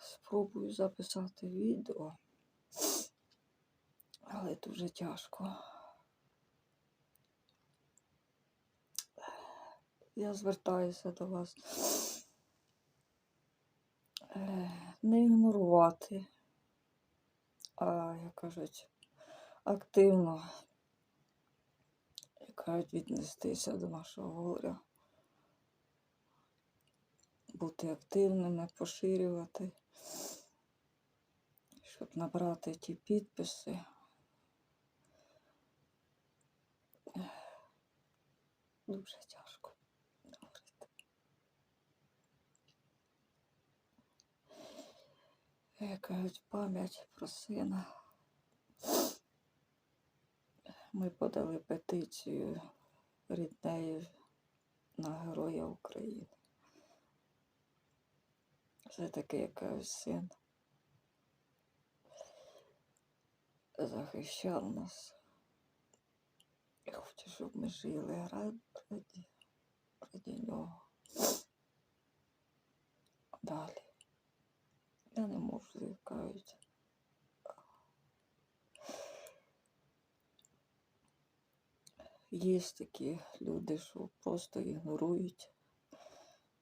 спробую записати відео, але дуже тяжко. Я звертаюся до вас е, не ігнорувати, а, як кажуть, активно, як кажуть, віднестися до нашого горя, бути активними, поширювати, щоб набрати ті підписи. Дуже тяжко говорити. Як кажуть, пам'ять про сина. Ми подали петицію ріднею на Героя України. Це такий якийсь син. Захищав нас. І хоче, щоб ми жили раді, раді, нього. Далі. Я не можу звикають. Є такі люди, що просто ігнорують,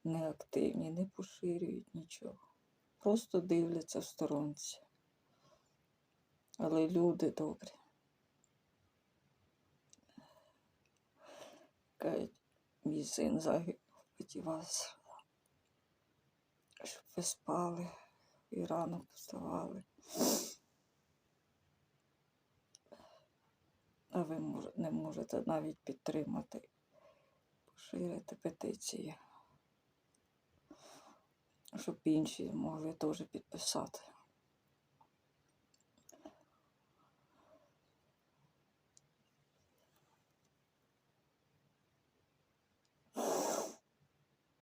неактивні, не поширюють нічого. Просто дивляться в сторонці. Але люди добрі. Мій син загинув проти вас. Щоб ви спали і рано вставали. А ви не можете навіть підтримати, поширити петиції, щоб інші могли теж підписати.